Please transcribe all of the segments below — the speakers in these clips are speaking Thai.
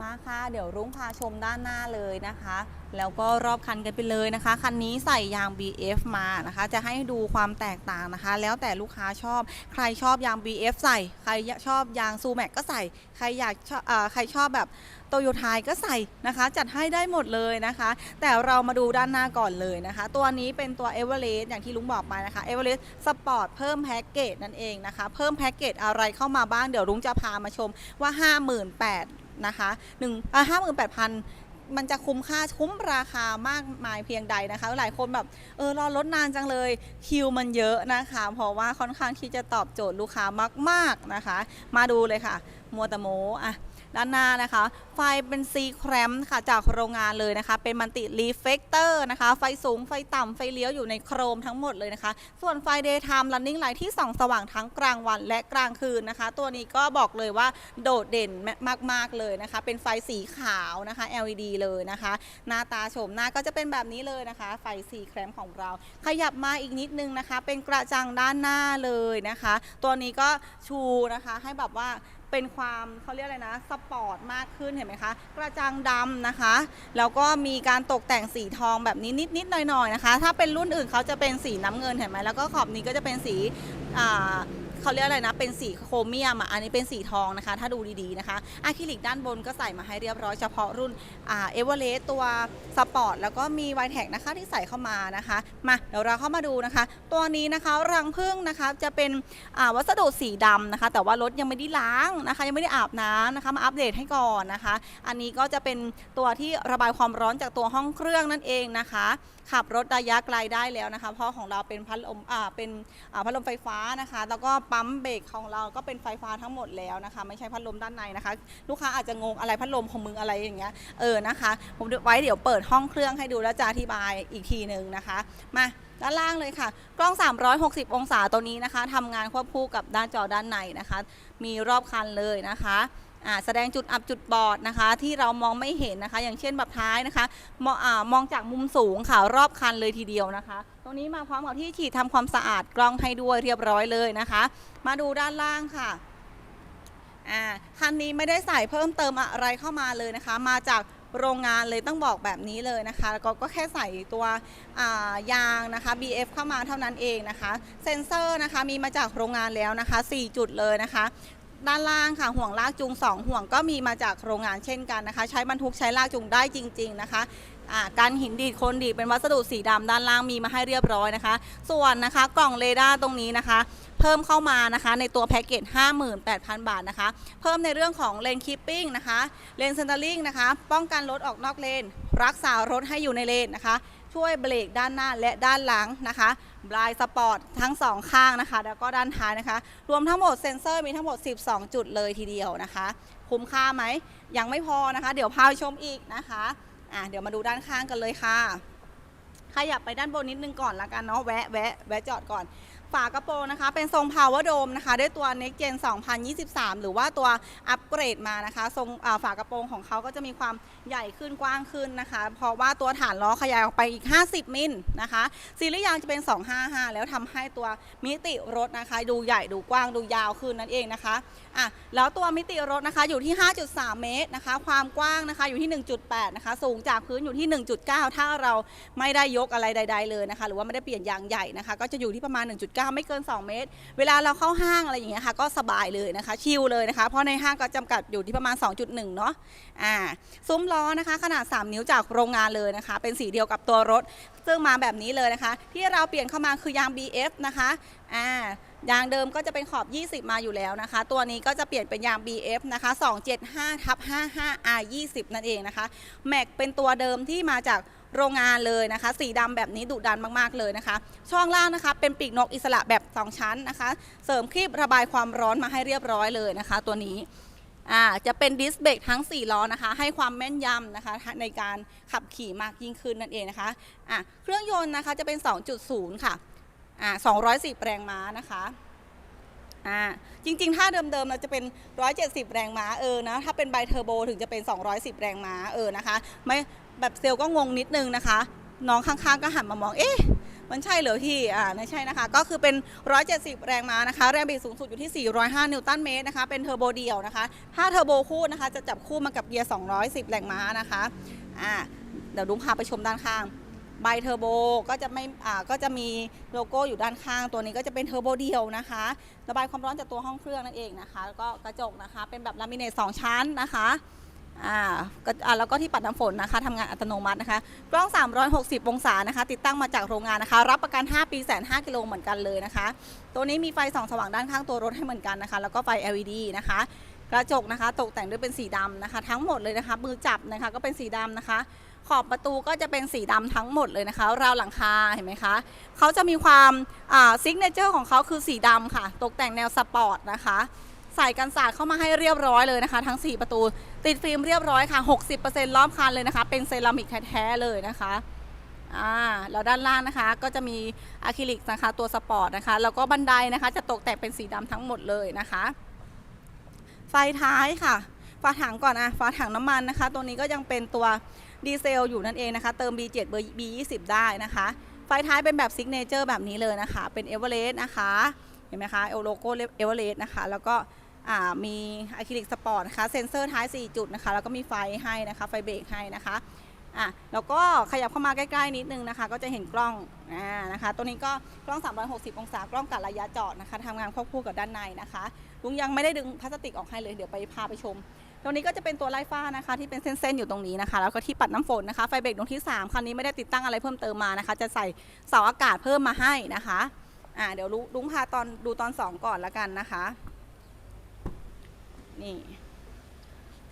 มาค่ะ เดี๋ยวรุ้งพาชมด้านหน้าเลยนะคะ แล้วก็รอบคันกันไปเลยนะคะ คันนี้ใส่ยาง BF มานะคะ จะให้ดูความแตกต่างนะคะ แล้วแต่ลูกค้าชอบ ใครชอบยาง BF ใส่ ใครชอบยางซูแม็กก็ใส่ ใครอยากชอบใครชอบแบบโตโยไทยก็ใส่นะคะ จัดให้ได้หมดเลยนะคะ แต่เรามาดูด้านหน้าก่อนเลยนะคะ ตัวนี้เป็นตัว e v e r e s t อย่างที่ลุงบอกไปนะคะ e v e r e s t Sport เพิ่มแพ็กเกจนั่นเองนะคะ เพิ่มแพ็กเกจอะไรเข้ามาบ้าง เดี๋ยวลุงจะพามาชมว่า 58,000 นะคะหนึ่งห้าหมื่นแปดพันมันจะคุ้มค่าคุ้มราคามากมายเพียงใดนะคะ หลายคนแบบเออรอรถนานจังเลยคิวมันเยอะนะคะ เพราะว่าค่อนข้างที่จะตอบโจทย์ลูกค้ามาก ๆนะคะ มาดูเลยค่ะ มัวแตะโมอะ ด้านหน้านะคะ ไฟเป็นซีแครมค่ะจากโรงงานเลยนะคะ เป็นมันติรีเฟกเตอร์นะคะ ไฟสูงไฟต่ำไฟเลี้ยวอยู่ในโครมทั้งหมดเลยนะคะ ส่วนไฟ daytime running light ที่ส่องสว่างทั้งกลางวันและกลางคืนนะคะ ตัวนี้ก็บอกเลยว่าโดดเด่นมาก ๆ เลยนะคะ เป็นไฟสีขาวนะคะ LED เลยนะคะ หน้าตาโฉมหน้าก็จะเป็นแบบนี้เลยนะคะ ไฟสีแครมของเรา ขยับมาอีกนิดนึงนะคะ เป็นกระจังด้านหน้าเลยนะคะ ตัวนี้ก็ชูนะคะให้แบบว่า เป็นความเขาเรียกอะไรนะสปอร์ตมากขึ้นเห็นไหมคะ กระจังดำนะคะ แล้วก็มีการตกแต่งสีทองแบบนี้นิดๆหน่อยๆนะคะ ถ้าเป็นรุ่นอื่นเขาจะเป็นสีน้ำเงินเห็นไหมแล้วก็ขอบนี้ก็จะเป็นสี เขาเรียกอะไรนะ เป็นสีโครเมียมอะอันนี้เป็นสีทองนะคะ ถ้าดูดีๆนะคะอะคริลิกด้านบนก็ใส่มาให้เรียบร้อยเฉพาะรุ่นอ่าเอเวอเรสต์ตัวสปอร์ตแล้วก็มีไวแท็กนะคะที่ใส่เข้ามานะคะ มาเดี๋ยวเราเข้ามาดูนะคะ ตัวนี้นะคะรังผึ้งนะคะจะเป็นอ่าวัสดุสีดำนะคะ แต่ว่ารถยังไม่ได้ล้างนะคะ ยังไม่ได้อาบน้ำนะคะมาอัปเดตให้ก่อนนะคะ อันนี้ก็จะเป็นตัวที่ระบายความร้อนจากตัวห้องเครื่องนั่นเองนะคะ ขับรถระยะไกลได้แล้วนะคะ เพราะของเราเป็นพัดลมอ่าเป็นอ่าพัดลมไฟฟ้านะคะ แล้วก็ปั๊มเบรกของเราก็เป็นไฟฟ้าทั้งหมดแล้วนะคะ ไม่ใช่พัดลมด้านในนะคะ ลูกค้าอาจจะงงอะไรพัดลมของมึงอะไรอย่างเงี้ยเออนะคะผมไว้เดี๋ยวเปิดห้องเครื่องให้ดูแล้วจะอธิบายอีกทีหนึ่งนะคะมาด้านล่างเลยค่ะ กล้อง 360 องศาตัวนี้นะคะทำงานควบคู่กับด้านจอด้านในนะคะ มีรอบคันเลยนะคะ แสดงจุดอับจุดบอดนะคะ ที่เรามองไม่เห็นนะคะ อย่างเช่นแบบท้ายนะคะมองอามองจากมุมสูงค่ะรอบคันเลยทีเดียวนะคะ ตรงนี้มาพร้อมกับที่ฉีดทำความสะอาดกล้องให้ด้วยเรียบร้อยเลยนะคะ มาดูด้านล่างค่ะคันนี้ไม่ได้ใส่เพิ่มเติมอะไรเข้ามาเลยนะคะ มาจากโรงงานเลยต้องบอกแบบนี้เลยนะคะ แล้วก็แค่ใส่ตัวายางนะคะ BF เข้ามาเท่านั้นเองนะคะ เซ็นเซอร์นะคะมีมาจากโรงงานแล้วนะคะ 4 จุดเลยนะคะ ด้านล่างค่ะห่วงลากจูง 2 ห่วงก็มีมาจากโรงงานเช่นกันนะคะ ใช้บรรทุกใช้ลากจูงได้จริง ๆนะคะการหินดีดคนดีดเป็นวัสดุสีดำด้านล่างมีมาให้เรียบร้อยนะคะ ส่วนนะคะกล่องเรดาร์ตรงนี้นะคะ เพิ่มเข้ามานะคะในตัวแพ็กเกจ 58,000 บาทนะคะ เพิ่มในเรื่องของเลนคีปปิ้งนะคะเลนเซนเตอร์ลิงนะคะ ป้องกันรถออกนอกเลน รักษารถให้อยู่ในเลนนะคะ ช่วยเบรกด้านหน้าและด้านหลังนะคะ บลายสปอร์ตทั้งสองข้างนะคะ แล้วก็ด้านท้ายนะคะ รวมทั้งหมดเซ็นเซอร์มีทั้งหมด 12 จุดเลยทีเดียวนะคะ คุ้มค่าไหม ยังไม่พอนะคะ เดี๋ยวพาไปชมอีกนะคะอะเดี๋ยวมาดูด้านข้างกันเลยค่ะขยับไปด้านบนนิดนึงก่อนละกันเนาะแวะแวะแวะจอดก่อน ฝากระโปรงนะคะ เป็นทรง power dome นะคะ ด้วยตัว next gen 2023 หรือว่าตัวอัปเกรดมานะคะ ทรงฝากระโปรงของเขาก็จะมีความใหญ่ขึ้นกว้างขึ้นนะคะ เพราะว่าตัวฐานล้อขยายออกไปอีก 50 มิลนะคะ ซีรีส์ยางจะเป็น 255 แล้วทำให้ตัวมิติรถนะคะ ดูใหญ่ดูกว้างดูยาวขึ้นนั่นเองนะคะอะแล้วตัวมิติรถนะคะอยู่ที่ 5.3 เมตรนะคะ ความกว้างนะคะอยู่ที่ 1.8 นะคะ สูงจากพื้นอยู่ที่ 1.9 ถ้าเราไม่ได้ยกอะไรใด ๆเลยนะคะ หรือว่าไม่ได้เปลี่ยนยางใหญ่นะคะ ก็จะอยู่ที่ประมาณ 1.9 ไม่เกิน 2 เมตร เวลาเราเข้าห้างอะไรอย่างเงี้ยค่ะ ก็สบายเลยนะคะ ชิลเลยนะคะ เพราะในห้างก็จำกัดอยู่ที่ประมาณ 2.1 เนาะอ่าซุ้มล้อนะคะ ขนาด 3 นิ้วจากโรงงานเลยนะคะ เป็นสีเดียวกับตัวรถซึ่งมาแบบนี้เลยนะคะ ที่เราเปลี่ยนเข้ามาคือยาง BF นะคะอ่า ยางเดิมก็จะเป็นขอบ 20 มาอยู่แล้วนะคะ ตัวนี้ก็จะเปลี่ยนเป็นยาง BF นะคะ 275ทับ55 R 20นั่นเองนะคะ แม็กเป็นตัวเดิมที่มาจากโรงงานเลยนะคะ สีดำแบบนี้ดุดันมากๆเลยนะคะ ช่องล่างนะคะ เป็นปีกนกอิสระแบบ 2 ชั้นนะคะ เสริมคลิประบายความร้อนมาให้เรียบร้อยเลยนะคะ ตัวนี้อ่าจะเป็นดิสเบรกทั้ง 4 ล้อนะคะ ให้ความแม่นยำนะคะ ในการขับขี่มากยิ่งขึ้นนั่นเองนะคะอะเครื่องยนต์นะคะจะเป็น 2.0 ค่ะ อ่า210 แรงม้านะคะอ่าจริงๆ ถ้าเดิมๆเราจะเป็น 170 แรงม้าเออนะถ้าเป็นไบเทอร์โบถึงจะเป็น 210 แรงม้าเออนะคะไม่แบบเซลล์ก็งงนิดนึงนะคะ น้องข้างๆก็หันมามองเอ๊ะมันใช่เหรอพี่อ่าไม่ใช่นะคะ ก็คือเป็น 170 แรงม้านะคะ แรงบิดสูงสุดอยู่ที่ 405 นิวตันเมตรนะคะ เป็นเทอร์โบเดี่ยวนะคะ ถ้าเทอร์โบคู่นะคะ จะจับคู่มากับเกียร์ 210 แรงม้านะคะ อ่า เดี๋ยวดุ้งพาไปชมด้านข้าง ใบเทอร์โบก็จะไม่อ่าก็จะมีโลโก้อยู่ด้านข้างตัวนี้ก็จะเป็นเทอร์โบเดียวนะคะ ระบายความร้อนจากตัวห้องเครื่องนั่นเองนะคะแล้วก็กระจกนะคะ เป็นแบบลามิเนตสองชั้นนะคะอ่าก็อ่าแล้วก็ที่ปัดน้ำฝนนะคะทำงานอัตโนมัตินะคะ กล้อง 360 องศานะคะ ติดตั้งมาจากโรงงานนะคะ รับประกัน 5 ปีแสน5กิโลเหมือนกันเลยนะคะ ตัวนี้มีไฟส่องสว่างด้านข้างตัวรถให้เหมือนกันนะคะ แล้วก็ไฟ LED นะคะ กระจกนะคะ ตกแต่งด้วยเป็นสีดำนะคะ ทั้งหมดเลยนะคะมือจับนะคะก็เป็นสีดำนะคะ ขอบประตูก็จะเป็นสีดำทั้งหมดเลยนะคะ ราวหลังคาเห็นไหมคะเขาจะมีความซิกเนเจอร์ของเขาคือสีดำค่ะ ตกแต่งแนวสปอร์ตนะคะใส่กันศาสตร์เข้ามาให้เรียบร้อยเลยนะคะ ทั้ง 4 ประตู ติดฟิล์มเรียบร้อยค่ะ 60%รอบคันเลยนะคะ เป็นเซรามิกแท้ๆเลยนะคะอ่าแล้วด้านล่างนะคะก็จะมีอะคริลิกนะคะตัวสปอร์ตนะคะ แล้วก็บันไดนะคะ จะตกแต่งเป็นสีดำทั้งหมดเลยนะคะ ไฟท้ายค่ะ ฝาถังก่อนอะฝาถังน้ำมันนะคะ ตัวนี้ก็ยังเป็นตัว ดีเซลอยู่นั่นเองนะคะ เติม B7 เบอร์ B20 ได้นะคะ ไฟท้ายเป็นแบบซิกเนเจอร์แบบนี้เลยนะคะ เป็นเอเวอเรสต์นะคะ เห็นไหมคะเอโลโก้เอเวอเรสต์นะคะ แล้วก็มีอะคริลิกสปอร์ตนะคะ เซ็นเซอร์ท้าย 4 จุดนะคะ แล้วก็มีไฟให้นะคะ ไฟเบรกให้นะคะอะแล้วก็ขยับเข้ามาใกล้ๆนิดนึงนะคะ ก็จะเห็นกล้องอ่านะคะ ตัวนี้ก็กล้อง 360 องศา กล้องกัดระยะจอดนะคะทำงานควบคู่กับด้านในนะคะ ลุงยังไม่ได้ดึงพลาสติกออกให้เลย เดี๋ยวไปพาไปชม ตรงนี้ก็จะเป็นตัวไล่ฟ้านะคะ ที่เป็นเส้นๆอยู่ตรงนี้นะคะ แล้วก็ที่ปัดน้ำฝนนะคะไฟเบรกตรงที่3คันนี้ไม่ได้ติดตั้งอะไรเพิ่มเติมมานะคะ จะใส่เสาอากาศเพิ่มมาให้นะคะอ่าเดี๋ยวลุลุงพาตอนดูตอน 2 ก่อนละกันนะคะ นี่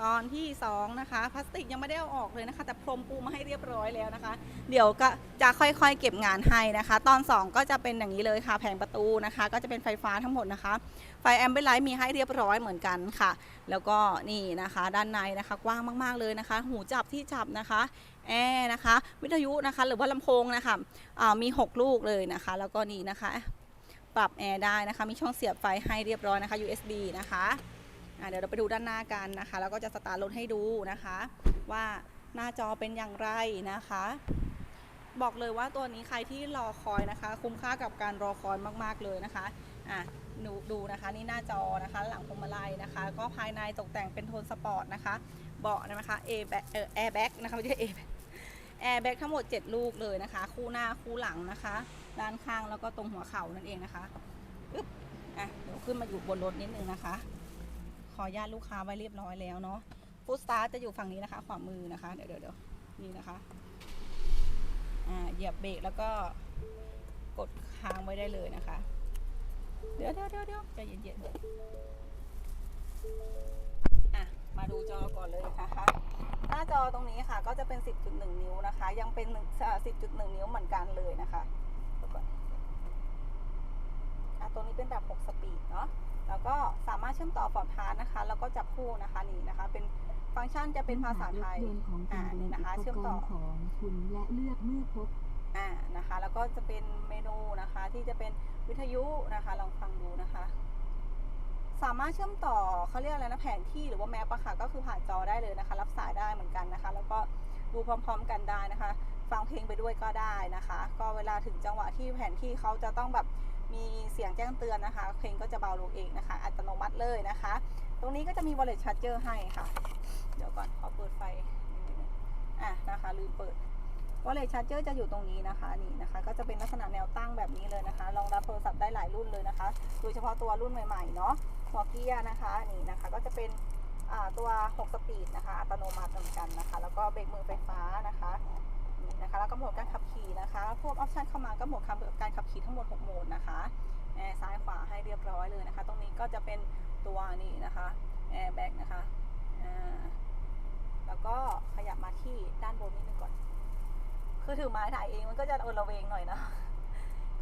ตอนที่ 2 นะคะพลาสติกยังไม่ได้เอาออกเลยนะคะ แต่พรมปูมาให้เรียบร้อยแล้วนะคะ เดี๋ยวก็จะค่อยๆเก็บงานให้นะคะ ตอน 2 ก็จะเป็นอย่างนี้เลยค่ะ แผงประตูนะคะ ก็จะเป็นไฟฟ้าทั้งหมดนะคะ ไฟแอมเบรไลท์มีให้เรียบร้อยเหมือนกันค่ะ แล้วก็นี่นะคะ ด้านในนะคะกว้างมากๆเลยนะคะ หูจับที่จับนะคะแอร์นะคะ วิทยุนะคะ หรือว่าลำโพงนะคะมี 6 ลูกเลยนะคะ แล้วก็นี่นะคะ ปรับแอร์ได้นะคะ มีช่องเสียบไฟให้เรียบร้อยนะคะ USB นะคะ เดี๋ยวเราไปดูด้านหน้ากันนะคะ แล้วก็จะสตาร์ทรถให้ดูนะคะ ว่าหน้าจอเป็นอย่างไรนะคะ บอกเลยว่าตัวนี้ใครที่รอคอยนะคะ คุ้มค่ากับการรอคอยมากๆเลยนะคะอะดูดูนะคะนี่หน้าจอนะคะ หลังพวงมาลัยนะคะ ก็ภายในตกแต่งเป็นโทนสปอร์ตนะคะ เบาะนะคะ A แบ็เออแอร์แบ็กนะคะไม่ใช่ A แอร์แบ็กทั้งหมด 7 ลูกเลยนะคะ คู่หน้าคู่หลังนะคะ ด้านข้างแล้วก็ตรงหัวเข่านั่นเองนะคะอึ๊บอะเดี๋ยวขึ้นมาอยู่บนรถนิดนึงนะคะ ออนุญาตลูกค้าไว้เรียบร้อยแล้วเนาะฟูดสตาร์จะอยู่ฝั่งนี้นะคะขวามือนะคะเดี๋ยวเดี๋ยวนี่นะคะอ่าเหยียบเบรกแล้วก็กดค้างไว้ได้เลยนะคะ เดี๋ยวเดี๋ยวเดี๋ยวเดี๋ยวใจเย็นๆอะมาดูจอก่อนเลยนะคะหน้าจอตรงนี้ค่ะ ก็จะเป็น 10.1 นิ้วนะคะ ยังเป็น 10.1 นิ้วเหมือนกันเลยนะคะเดี๋ยวก่อนอะตรงนี้เป็นแบบ 6 สปีดเนาะ แล้วก็สามารถเชื่อมต่อฟอร์ดพาร์นะคะ แล้วก็จับคู่นะคะนี่นะคะ เป็นฟังก์ชันจะเป็นภาษาไทยรถนต์ของอ่าการนี่นะคะ เชื่อมต่อของคุณและเลือกเมื่อพบอ่านะคะ แล้วก็จะเป็นเมนูนะคะ ที่จะเป็นวิทยุนะคะ ลองฟังดูนะคะ สามารถเชื่อมต่อเขาเรียกอะไรนะแผนที่หรือว่าแมปอะค่ะก็คือผ่านจอได้เลยนะคะ รับสายได้เหมือนกันนะคะ แล้วก็ดูพร้อม ๆ กันได้นะคะ ฟังเพลงไปด้วยก็ได้นะคะ ก็เวลาถึงจังหวะที่แผนที่เขาจะต้องแบบ มีเสียงแจ้งเตือนนะคะ เพลงก็จะเบาลงเองนะคะ อัตโนมัติเลยนะคะ ตรงนี้ก็จะมี wallet charger ให้ค่ะ เดี๋ยวก่อนขอเปิดไฟอะนะคะลืมเปิดวอลเล็ตชาร์เจอร์จะอยู่ตรงนี้นะคะนี่นะคะ ก็จะเป็นลักษณะแนวตั้งแบบนี้เลยนะคะรองรับโทรศัพท์ได้หลายรุ่นเลยนะคะ โดยเฉพาะตัวรุ่นใหม่ๆเนาะหัวเกียร์นะคะนี่นะคะก็จะเป็นตัว 6 สปีดนะคะ อัตโนมัติเหมือนกันนะคะ แล้วก็เบรกมือไฟฟ้านะคะ นะคะ แล้วก็โหมดการขับขี่นะคะพวกออปชันเข้ามาก็โหมดการขับขี่ทั้งหมด 6 โหมดนะคะแอร์ซ้ายขวาให้เรียบร้อยเลยนะคะ ตรงนี้ก็จะเป็นตัวนี่นะคะแอร์แบ็กนะคะแล้วก็ขยับมาที่ด้านบนนิดนึงก่อน คือถือไม้ถ่ายเองมันก็จะโอละเวงหน่อยนะ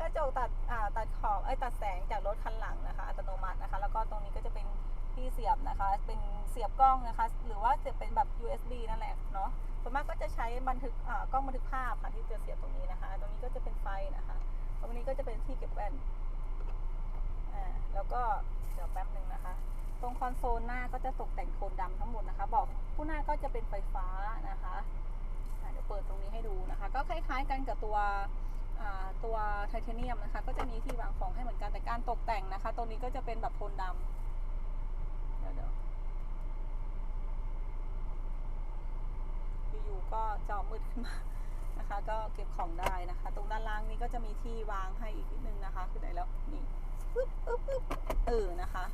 กระจกตัดตัดขอบไอ้ยตัดแสงจากรถคันหลังนะคะ อัตโนมัตินะคะ แล้วก็ตรงนี้ก็จะเป็นที่เสียบนะคะ เป็นเสียบกล้องนะคะ หรือว่าจะเป็นแบบ USB นั่นแหละเนาะ ส่วนมากก็จะใช้บันทึกกล้องบันทึกภาพค่ะที่จะเสียบตรงนี้นะคะ ตรงนี้ก็จะเป็นไฟนะคะ ตรงนี้ก็จะเป็นที่เก็บแว่นอ่าแล้วก็เดี๋ยวแป๊บหนึ่งนะคะ ตรงคอนโซลหน้าก็จะตกแต่งโทนดำทั้งหมดนะคะบอกผู้หน้าก็จะเป็นไฟฟ้านะคะเดี๋ยวเปิดตรงนี้ให้ดูนะคะ ก็คล้าย ๆ กันกับตัวตัวไทเทเนียมนะคะ ก็จะมีที่วางของให้เหมือนกันแต่การตกแต่งนะคะ ตรงนี้ก็จะเป็นแบบโทนดำเดี๋ยวเดี๋ยวอยู่ๆ ก็จอมืดขึ้นมานะคะ ก็เก็บของได้นะคะ ตรงด้านล่างนี้ก็จะมีที่วางให้อีกนิดนึงนะคะคือไหนแล้วนี่ปึ๊บปึ๊บปึ๊บเออนะคะ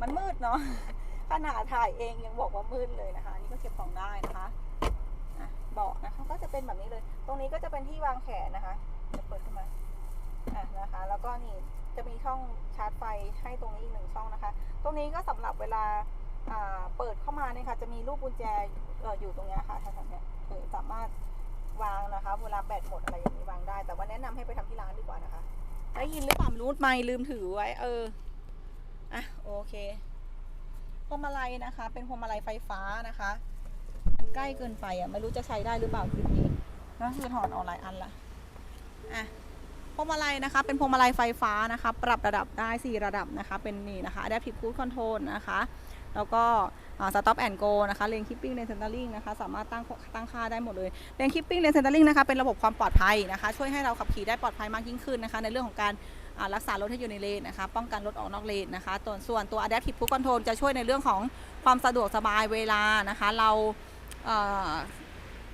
มันมืดเนาะขนาดถ่ายเองยังบอกว่ามืดเลยนะคะนี่ก็เก็บของได้นะคะเบาะนะคะก็จะเป็นแบบนี้เลย ตรงนี้ก็จะเป็นที่วางแขนนะคะจะเปิดขึ้นมาอะนะคะ แล้วก็นี่จะมีช่องชาร์จไฟให้ตรงนี้อีกหนึ่งช่องนะคะ ตรงนี้ก็สำหรับเวลาอ่าเปิดเข้ามาเนี่ยค่ะ จะมีลูกกุญแจอออยู่ตรงเนี้ยค่ะทางๆเนี้ เออสามารถวางนะคะ เวลาแบตหมดอะไรอย่างนี้วางได้ แต่ว่าแนะนำให้ไปทำที่ร้านดีกว่านะคะได้ยินหรือเปล่ารู้ไม่ลืมถือไว้ เอออะโอเคพวงมาลัยนะคะ เป็นพวงมาลัยไฟฟ้านะคะ มันใกล้เกินไปอะไม่รู้จะใช้ได้หรือเปล่าคลิปนี้นะคือถอดออกหลายอันละอะพวงมาลัยนะคะ เป็นพวงมาลัยไฟฟ้านะคะ ปรับระดับได้ 4 ระดับนะคะ เป็นนี่นะคะ Adaptive Cruise Control นะคะ แล้วก็อ่า Stop and Go นะคะ Lane Keeping Lane Centering นะคะสามารถตั้งตั้งค่าได้หมดเลย Lane Keeping Lane Centering นะคะเป็นระบบความปลอดภัยนะคะ ช่วยให้เราขับขี่ได้ปลอดภัยมากยิ่งขึ้นนะคะ ในเรื่องของการรักษารถให้อยู่ในเลนนะคะ ป้องกันรถออกนอกเลนนะคะส่วนส่วนตัว Adaptive Cruise Control จะช่วยในเรื่องของความสะดวกสบายเวลานะคะ เราเ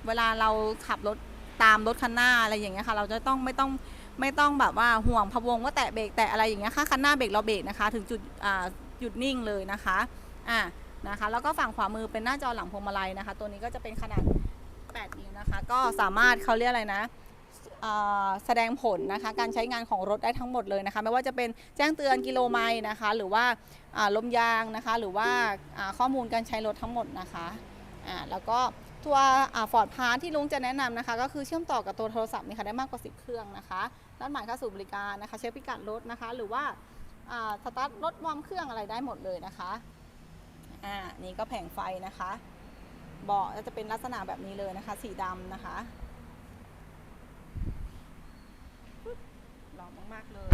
เวลาเราขับรถตามรถคันหน้าอะไรอย่างเงี้ยค่ะ เราจะต้องไม่ต้องไม่ต้องแบบว่าห่วงพะวงว่าแตะเบรกแตะอะไรอย่างเงี้ยค่ะคันหน้าเบรกเราเบรกนะคะ ถึงจุดหยุดนิ่งเลยนะคะ อ่านะคะแล้วก็ฝั่งขวามือเป็นหน้าจอหลังพวงมาลัยนะคะ ตัวนี้ก็จะเป็นขนาด 8 นิ้วนะคะ ก็สามารถเขาเรียกอะไรนะแสดงผลนะคะการใช้งานของรถได้ทั้งหมดเลยนะคะ ไม่ว่าจะเป็นแจ้งเตือนกิโลไมล์นะคะ หรือว่าลมยางนะคะ หรือว่าข้อมูลการใช้รถทั้งหมดนะคะแล้วก็ตัวฟอร์ดพาร์ทที่ลุงจะแนะนำนะคะ ก็คือเชื่อมต่อกับตัวโทรศัพท์นี่ค่ะได้มากกว่า 10 เครื่องนะคะนัดหมายเข้าสู่บริการนะคะ เช็คพิกัดรถนะคะ หรือว่าอ่าสตาร์ทรถวอร์มเครื่องอะไรได้หมดเลยนะคะ่านี่ก็แผงไฟนะคะ เบาะจะเป็นลักษณะแบบนี้เลยนะคะ สีดำนะคะหล่อมากๆเลย